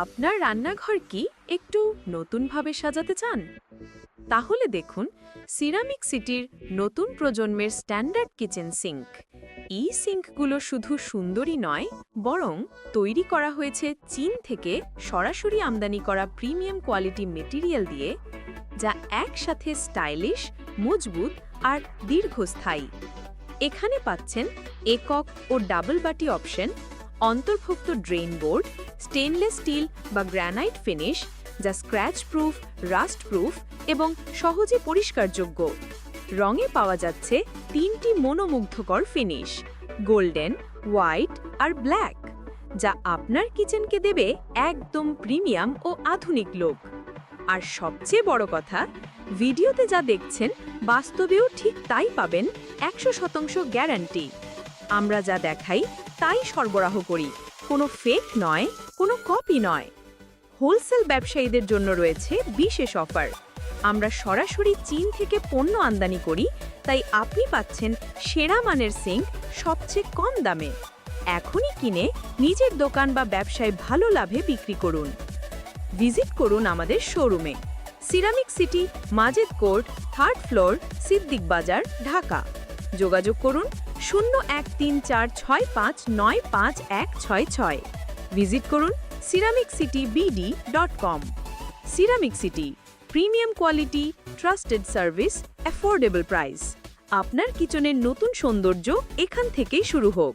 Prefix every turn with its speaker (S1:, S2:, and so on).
S1: আপনার রান্নাঘর কি একটু নতুনভাবে সাজাতে চান? তাহলে দেখুন, সিরামিক সিটির নতুন প্রজন্মের স্ট্যান্ডার্ড কিচেন সিঙ্ক। এই সিঙ্কগুলো শুধু সুন্দরী নয়, বরং তৈরি করা হয়েছে চীন থেকে সরাসরি আমদানি করা প্রিমিয়াম কোয়ালিটি মেটেরিয়াল দিয়ে, যা একসাথে স্টাইলিশ, মজবুত আর দীর্ঘস্থায়ী। এখানে পাচ্ছেন একক ও ডাবল বাটি অপশন অন্তর্ভুক্ত ড্রেন বোর্ড স্টেনলেস স্টিল বা গ্রানাইট ফিনিশ যা স্ক্র্যাচ প্রুফ রাস্ট প্রুফ এবং সহজে পরিষ্কারযোগ্য। রঙে পাওয়া যাচ্ছে তিনটি মনোমুগ্ধকর ফিনিশ গোল্ডেন হোয়াইট আর ব্ল্যাক যা আপনার কিচেনকে দেবে একদম প্রিমিয়াম ও আধুনিক লোক আর সবচেয়ে বড় কথা, ভিডিওতে যা দেখছেন বাস্তবেও ঠিক তাই পাবেন একশো শতাংশ গ্যারান্টি আমরা যা দেখাই তাই সরবরাহ করি। কোনো ফেক নয়, কোনো কপি নয়। হোলসেল ব্যবসায়ীদের জন্য রয়েছে বিশেষ অফার আমরা সরাসরি চীন থেকে পণ্য আমদানি করি, তাই আপনি পাচ্ছেন সেরা মানের সিঙ্ক সবচেয়ে কম দামে। এখনই কিনে নিজের দোকান বা ব্যবসায় ভালো লাভে বিক্রি করুন। ভিজিট করুন আমাদের শোরুমে। Ceramic city, Majed court, third floor, Siddique Bazar, Dhaka. যোগাযোগ করুন শূন্য এক তিন চার ছয় পাঁচ নয় পাঁচ এক ছয় ছয়। ভিজিট করুন ceramic city BD dot com ceramic city premium quality trusted service affordable price আপনার কিচেনের নতুন সৌন্দর্য এখান থেকেই শুরু হোক।